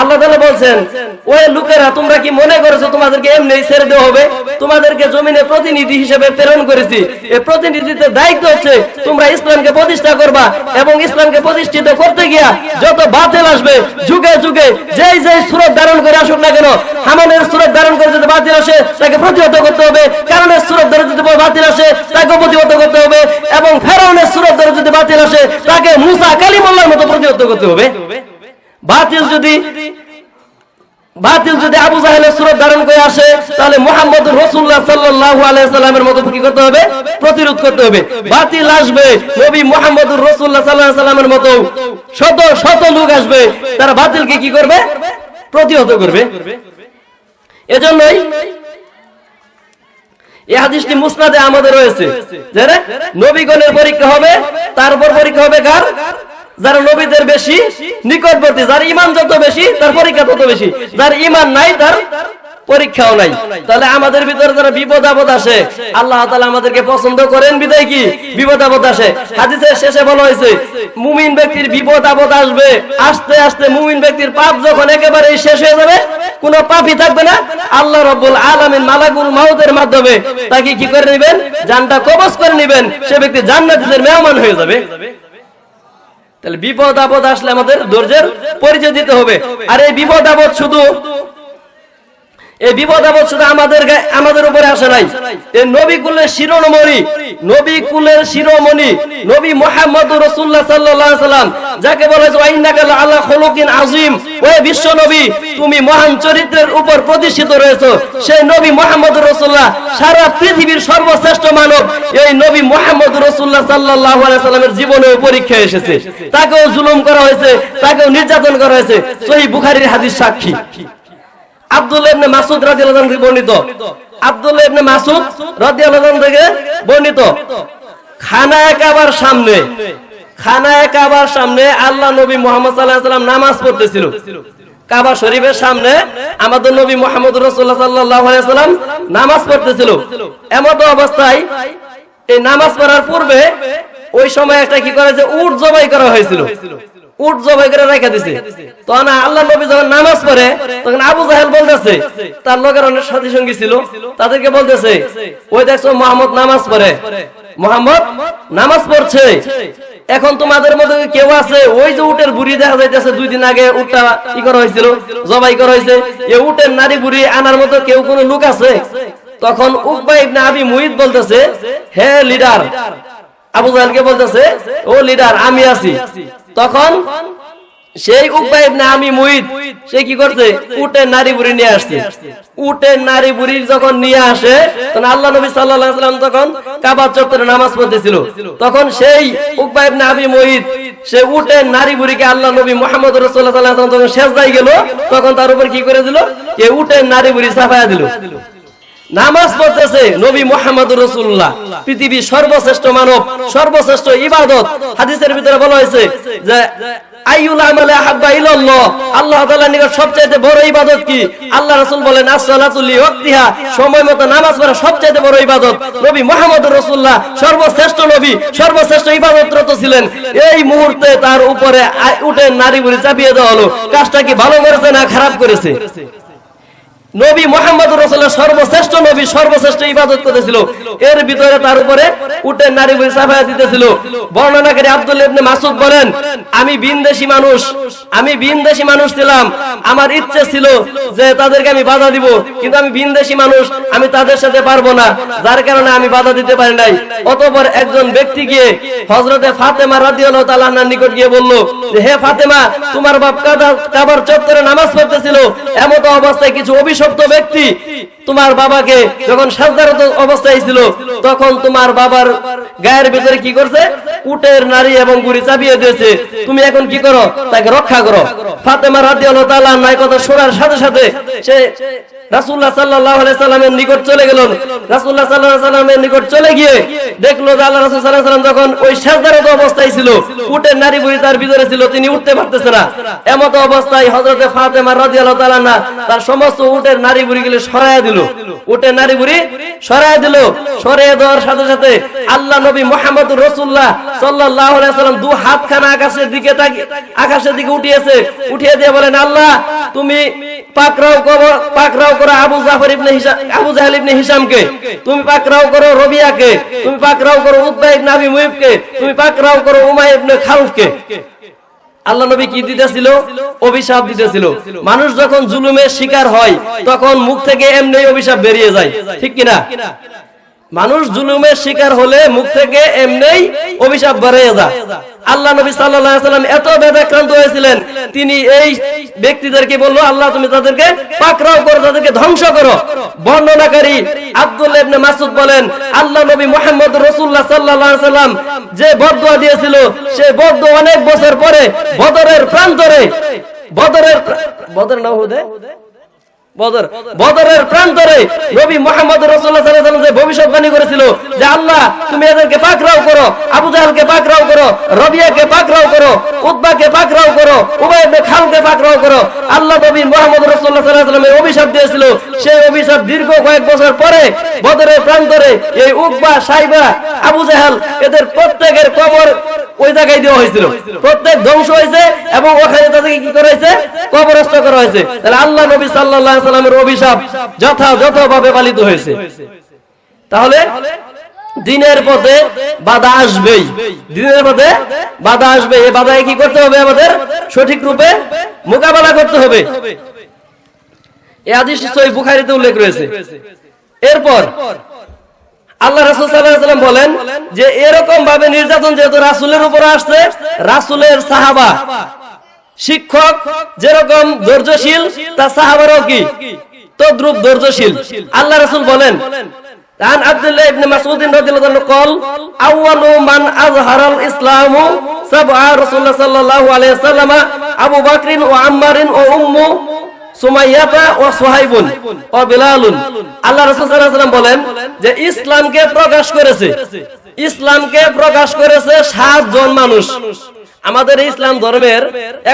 আল্লাহ তাআলা বলছেন ওই লোকেরা তোমরা কি মনে করেছ তোমাদেরকে এমনি ছেড়ে দেওয়া হবে? তোমাদেরকে জমিনে প্রতিনিধি হিসেবে প্রেরণ করেছি। এই প্রতিনিধিত্বের দায়িত্ব হচ্ছে তোমরা ইসলামকে প্রতিষ্ঠা করবা এবং ইসলামকে প্রতিষ্ঠিত করতে গিয়া যত বাতিল আসবে যুগে যুগে যেই যেই সুরত ধারণ করে আসুক না কেন হামানের সুরত ধারণ করে যদি বাতিল আসে তাকে প্রতিহত করতে হবে। কারণের সুরত ধরে যদি বাতিল আসে তাকে প্রতিহত করতে হবে এবং ফেরাউনের সুরত ধরে যদি বাতিল আসে তাকে মুসা কালিমুল্লাহর মতো প্রতিহত করতে হবে। বাতিল যদি বাতিল যদি আবু জাহেলের সুরত ধারণ করে আসে, তাহলে মোহাম্মদ রসুল্লাহ সাল্লাল্লাহু আলাইহি সাল্লামের মতো কি করতে হবে? প্রতিরোধ করতে হবে। বাতিল আসবে, নবী মোহাম্মদ রসুল্লাহ আলাইহি সাল্লামের মতো শত শত লোক আসবে, তারা বাতিলকে কি করবে? প্রতিহত করবে। এজন্যই এই হাদিসটি মুসনাদে আমাদের রয়েছে। নবীগণের পরীক্ষা হবে তারপর পরীক্ষা হবে কার? যারা নবীদের বেশি, নিকটবর্তী, যার ইমান যত বেশি, তার পরীক্ষা তত বেশি। যার ইমান নাই, তার পরীক্ষাও নাই। তাহলে আমাদের ভিতরে যারা বিপদ আপদ আসে, আল্লাহ তাআলা আমাদেরকে পছন্দ করেন, বিদায় কি? বিপদ আপদ আসে। হাদিসের শেষে বলা হয়েছে, মুমিন ব্যক্তির বিপদ আপদ আসবে। আস্তে আস্তে মুমিন ব্যক্তির পাপ যখন একেবারে শেষ হয়ে যাবে, কোন পাপই থাকবে না। আল্লাহ রব্বুল আলামিন মালাকুল মাউতের মাধ্যমে তাকে কি করে নেবেন? জানটা কবজ করে নেবেন। সে ব্যক্তি জান্নাতীদের মেহমান হয়ে যাবে। তাহলে বিপদ আপদ আসলে আমাদের ধৈর্যের পরিচয় দিতে হবে। আর এই বিপদ আপদ শুধু এই বিপদ আপদ শুধু আমাদের আমাদের উপরে আসে নাই। এই নবী কুলের শিরোমণি নবী কুলের শিরোমণি নবী মোহাম্মদ রসুল্লাহ সাল্লাম, যাকে বলা আল্লাহ খলুকিন আজিম ওই বিশ্ব নবী, তুমি মহান চরিত্রের উপর প্রতিষ্ঠিত রয়েছো। সেই নবী মোহাম্মদ রসুল্লাহ সারা পৃথিবীর সর্বশ্রেষ্ঠ মানব। এই নবী মোহাম্মদ রসুল্লাহ আলাইহি সাল্লামের জীবনেও পরীক্ষা এসেছে। তাকেও জুলুম করা হয়েছে, তাকেও নির্যাতন করা হয়েছে। সহি বুখারীর সাক্ষী। ইবনে মাসুদ বর্ণিত। ইবনে মাসুদ থেকে বর্ণিত। সামনে সামনে আল্লাহ নবী মুহাম্মদ সাল্লাম নামাজ পড়তেছিল। কাবা শরীফের সামনে আমাদের নবী মুহাম্মদ রাসূলুল্লাহ সাল্লাম নামাজ পড়তেছিল। এমত অবস্থায় এই নামাজ পড়ার পূর্বে ওই সময় একটা কি করে যে উট জবাই করা হয়েছিল। উট জবাই করে রেখে দিছে। তখন আল্লাহ নবী যখন নামাজ পড়ে, তখন আবু জাহেল বলতেছে, তার লোকের অনেক সাথী সঙ্গী ছিল, তাদেরকে বলতেছে, ওই দেখছ মোহাম্মদ নামাজ পড়ে। মোহাম্মদ নামাজ পড়ছে। এখন তোমাদের মধ্যে কেউ আছে, ওই যে উটের বুড়ি দেখা যাইতেছে, দুই দিন আগে উটটা ই করা হয়েছিল, জবাই করা হয়েছে। এই উটের নারী বুড়ি আনার মতো কেউ কোনো লোক আছে? তখন উকবা ইবনে আবি মুহিত বলতেছে, হে লিডার। আবু জাহেলকে বলতেছে, ও লিডার, আমি আছি। তখন সেই উকবা ইবনে আমি মুহিত সে কি করছে? উটের নারী বুড়ি নিয়ে আসছে। উটের নারী বুড়ি যখন নিয়ে আসে, তখন আল্লাহ নবী সাল্লাল্লাহু আলাইহি সাল্লাম তখন কাবা চত্বরে নামাজ পড়তেছিল। তখন সেই উকবা ইবনে আবি মুহিত সে উটের নারী বুড়িকে আল্লাহ নবী মুহাম্মদ রাসূলুল্লাহ সাল্লাল্লাহু আলাইহি সাল্লাম যখন সেজদায় গেল, তখন তার উপর কি করে দিল? এই উটের নারী বুড়ি চাপায়া দিল। নামাজ পড়তেছে নবী মোহাম্মদ রসুল্লাহ পৃথিবীর সর্বশ্রেষ্ঠ মানব, সর্বশ্রেষ্ঠ ইবাদত। হাদিসের ভিতরে বলা হয়েছে যে ছিলেন। এই মুহূর্তে তার উপরে উঠে নারী বুড়ি চাপিয়ে দেওয়া হলো। কাজটা কি ভালো করেছে না খারাপ করেছে? নবী মোহাম্মদ রসুল্লাহ সর্বশ্রেষ্ঠ নবী, সর্বশ্রেষ্ঠ ইবাদত করেছিল। এর ভিতরে তার উপরে উঠে নারী চাপায়া দিতেছিল। বর্ণনাকারী আব্দুল ইবনে মাসুদ বলেন, আমি বিনদেশি মানুষ, আমি বিনদেশি মানুষ ছিলাম। আমার ইচ্ছে ছিল যে তাদেরকে আমি বাধা দিব, কিন্তু আমি বিনদেশি মানুষ, আমি তাদের সাথে পারব না। যার কারণে আমি বাধা দিতে পারি নাই। অতঃপর একজন ব্যক্তি গিয়ে হজরতে ফাতেমা রাদিয়াল্লাহু তাআলা আনহার নিকট গিয়ে বলল, হে ফাতেমা, তোমার বাপ কাবার চত্বরে নামাজ পড়তেছিল। এমত অবস্থায় কিছু অভিশপ্ত ব্যক্তি তোমার বাবাকে যখন সাজদারত অবস্থায় ছিল তখন তোমার বাবার গায়ের ভিতরে কি করছে? উটের নারী এবং বুড়ি চাপিয়ে দিয়েছে। তুমি এখন কি করো? তাকে রক্ষা করো। ফাতেমা রাদিয়াল্লাহু তাআলা নাই কথা শোনার সাথে সাথে সে রাসূলুল্লাহ সাল্লাল্লাহু আলাইহি সাল্লামের নিকট চলে রাসূলুল্লাহ সাল্লাল্লাহু আলাইহি সাল্লামের নিকট চলে গিয়ে দেখল যে আল্লাহ রাসূল সাল্লাল্লাহু আলাইহি সাল্লাম যখন ওই সাজদারত অবস্থায় ছিল, উটের নারী বুড়ি তার ভিতরে ছিল, তিনি উঠতে পারতেছে না। এমত অবস্থায় হযরতে ফাতেমা রাদিয়াল্লাহু তাআলা তার সমস্ত উটের নারী বুড়িগুলো সরায়া দিল। দিল উঠে নারী বুড়ি সরাই দিল, সরিয়ে দেওয়ার সাথে সাথে আল্লাহ নবী মোহাম্মদ রসুল্লাহ সাল্লাহ সাল্লাম দু হাত খানা আকাশের দিকে আকাশের দিকে উঠিয়েছে। উঠিয়ে দিয়ে বলেন, আল্লাহ, তুমি পাকরাও করো পাকরাও করো আবু জাফর ইবনে হিসাম আবু জাহেল হিসামকে তুমি পাকরাও করো রবিয়াকে। তুমি পাকরাও করো উদ্বা ইবনে আবি তুমি পাকরাও করো উমাই ইবনে আল্লাহ নবী কি দিতেছিল? অভিশাপ দিতেছিল। মানুষ যখন জুলুমের শিকার হয়, তখন মুখ থেকে এমনি অভিশাপ বেরিয়ে যায়। ঠিক কিনা? মানুষ জুলুমের শিকার হলে মুখ থেকে এমনি অভিশাপ বেরিয়ে যায়। আল্লাহ নবী সাল্লাম এত বেদাক্রান্ত হয়েছিলেন, তিনি এই ব্যক্তিদেরকে বলল, আল্লাহ, তুমি তাদেরকে পাকড়াও করো, তাদেরকে ধ্বংস করো। বর্ণনাকারী আব্দুল্লাহ ইবনে মাসউদ বলেন, আল্লাহ নবী মুহাম্মদ রাসূলুল্লাহ সাল্লাল্লাহু সাল্লাম যে বদদুয়া দিয়েছিল, সে বদদুয়া অনেক বছর পরে বদরের প্রান্তরে, বদরের বদর না যে ভবিষ্যৎবাণী করেছিল যে আল্লাহ তুমি এদেরকে পাকড়াও করো আবু জাহালকে করো রবিয়াকে পাকড়াও করো উতবাকে পাকড়াও করো উবাই খালকে পাকড়াও করো। আল্লাহ নবী মুহাম্মদ সাল্লাল্লাহু অভিশাপ দিয়েছিল। সেই অভিশাপ দীর্ঘ কয়েক বছর পরে বদরের প্রান্তরে এই উকবা, সাইবা, আবু জাহেল এদের প্রত্যেকের কবর ওই জায়গায় দেওয়া হয়েছিল। প্রত্যেক ধ্বংস হয়েছে এবং ওখানে তাদেরকে কি করা হয়েছে? কবরস্থ করা হয়েছে। তাহলে আল্লাহ নবী আলাইহি সাল্লামের অভিশাপ যথাযথভাবে পালিত হয়েছে। তাহলে দিনের পথে বাধা আসবেই। দিনের পথে বাধা আসবে এই বাধায় কি করতে হবে আমাদের? সঠিক রূপে মোকাবেলা করতে হবে। এই আদিশ সহি বুখারীতে উল্লেখ রয়েছে। এরপর আল্লাহ রাসূল ওয়াসাল্লাম বলেন যে এরকম ভাবে নির্যাতন যেহেতু রাসূলের উপর আসছে, রাসূলের সাহাবা, শিক্ষক যেরকম ধৈর্যশীল তা সাহাবারও কি? তদ্রুপ ধৈর্যশীল। আল্লাহ রাসূল বলেন عن عبد الله بن مسعود رضي الله عنه قال أول من أظهر الإسلام سبع رسول الله صلى الله عليه وسلم أبو بكر وعمر وأم সুমাইয়াতা ও সোহাইবুন ও বিলালুন আল্লাহ রাসূল সাল্লাল্লাহু আলাইহি ওয়াসাল্লাম বলেন যে ইসলামকে প্রকাশ করেছে ইসলামকে প্রকাশ করেছে সাতজন মানুষ আমাদের এই ইসলাম ধর্মের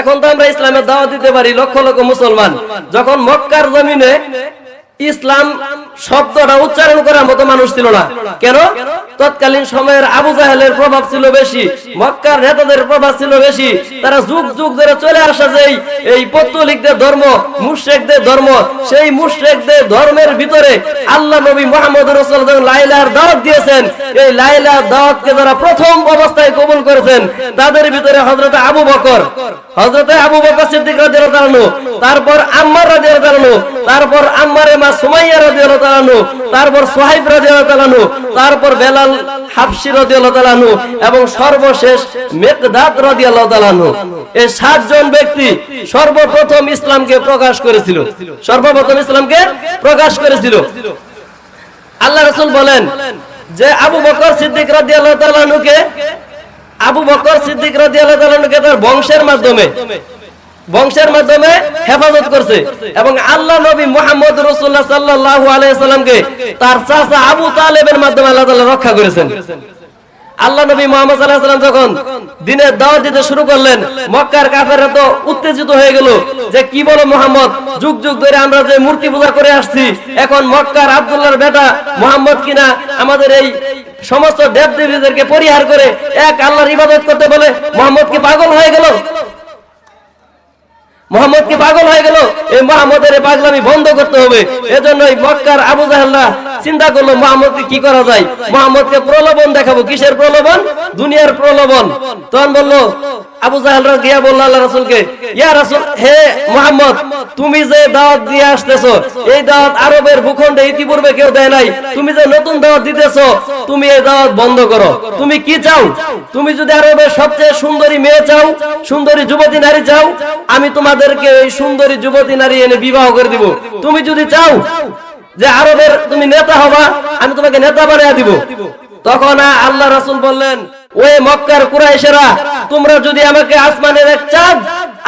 এখন তো আমরা ইসলামের দাওয়াত দিতে পারি লক্ষ লক্ষ মুসলমান যখন মক্কার জমিনে ইসলাম শব্দটা উচ্চারণ করার মতো মানুষ ছিল না। কেন? তৎকালীন সময়ের আবু জাহেলের প্রভাব ছিল বেশি মক্কার নেতাদের প্রভাব ছিল বেশি। তারা যুগ যুগ ধরে চলে আসা যে এই- পত্তলিকদের ধর্ম মুশরিকদের ধর্ম সেই মুশরিকদের ধর্মের ভিতরে আল্লাহ নবী মুহাম্মদ রাসূল লাইলার দাওয়াত দিয়েছেন এই লাইলার দাওয়াতকে যারা প্রথম অবস্থায় কবুল করেছেন তাদের ভিতরে হযরত আবু বকর হযরত আবু বকর সিদ্দিক রাদিয়াল্লাহু তারপর আম্মার রাদিয়াল্লাহু তারপর আম্মারের মা সুমাইয়া রাদিয়াল্লাহু তারপর সোহাইব তারপর বেলাল তাআলা এবং সর্বশেষ তাআলা এই সাতজন ব্যক্তি সর্বপ্রথম ইসলামকে প্রকাশ করেছিল। সর্বপ্রথম ইসলামকে প্রকাশ করেছিল। আল্লাহ রাসূল বলেন যে আবু বকর সিদ্দিক তাআলা আনহুকে, আবু বকর সিদ্দিক তাআলা আনহুকে তার বংশের মাধ্যমে বংশের মাধ্যমে হেফাজত করছে। এবং আল্লাহ নবী মুহাম্মদ রাসূলুল্লাহ সাল্লাল্লাহু আলাইহি সাল্লামকে তার চাচা আবু তালেবের মাধ্যমে আল্লাহ তাআলা রক্ষা করেছেন। আল্লাহ নবী মোহাম্মদ সাল্লাম যখন দিনের দাওয়াত দিতে শুরু করলেন, মক্কার কাফেররা তো উত্তেজিত হয়ে গেল যে কি বলো মোহাম্মদ, যুগ যুগ ধরে আমরা যে মূর্তি পূজা করে আসছি, এখন মক্কার আব্দুল্লাহর বেটা মোহাম্মদ কিনা আমাদের এই সমস্ত দেব দেবীদেরকে পরিহার করে এক আল্লাহর ইবাদত করতে বলে, মোহাম্মদ কি পাগল হয়ে গেল? মোহাম্মদ কি পাগল হয়ে গেল। এই মোহাম্মদের পাগলামি বন্ধ করতে হবে। এজন্য এই মক্কার আবু জাহেল্লা চিন্তা করল, মোহাম্মদকে কি করা যায়? মোহাম্মদকে প্রলোভন দেখাবো। কিসের প্রলোভন? দুনিয়ার প্রলোভন। তখন বলল, আবু জাহেলরা গিয়া বলল আল্লাহ রাসূলকে, ইয়া রাসূল, হে মোহাম্মদ, তুমি যে দাওয়াত দিয়ে আসতেছো, এই দাওয়াত আরবের ভূখণ্ডে ইতিপূর্বে কেউ দেয় নাই। তুমি যে নতুন দাওয়াত দিতেছো, তুমি এই দাওয়াত বন্ধ করো। তুমি কি চাও? তুমি যদি আরবের সবচেয়ে সুন্দরী মেয়ে চাও, সুন্দরী যুবতী নারী চাও, আমি তোমাদেরকে এই সুন্দরী যুবতী নারী এনে বিবাহ করে দিব। তুমি যদি চাও যে আরবের তুমি নেতা হবা, আমি তোমাকে নেতা বানিয়ে দিব। তখন আল্লাহ রাসুল বললেন ওই মক্কার কুরাইশেরা, তোমরা যদি আমাকে আসমানের এক চাঁদ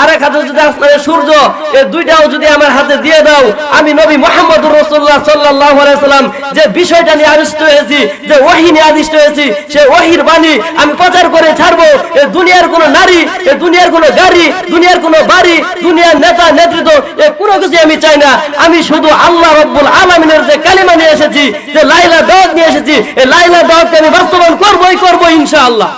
আর এক হাতে যদি আসমানের সূর্য এই দুইটাও যদি আমার হাতে দিয়ে দাও, আমি নবী মোহাম্মদুর রসুল্লাহ সাল্লাহ সাল্লাম যে বিষয়টা নিয়ে আবিষ্ট হয়েছি, যে ওহি নিয়ে আদিষ্ট হয়েছি, সে ওহির বাণী আমি প্রচার করে ছাড়বো। এ দুনিয়ার কোন নারী, এ দুনিয়ার কোন গাড়ি, দুনিয়ার কোন বাড়ি, দুনিয়ার নেতা, নেতৃত্ব, এ কোনো কিছু আমি চাই না। আমি শুধু আল্লাহ রব্বুল আলমিনের যে কালিমা নিয়ে এসেছি, যে লাইলা দাওয়াত নিয়ে এসেছি এই লাইলা দাওয়াতকে আমি বাস্তবায়ন করবোই করব ইনশাআল্লাহ।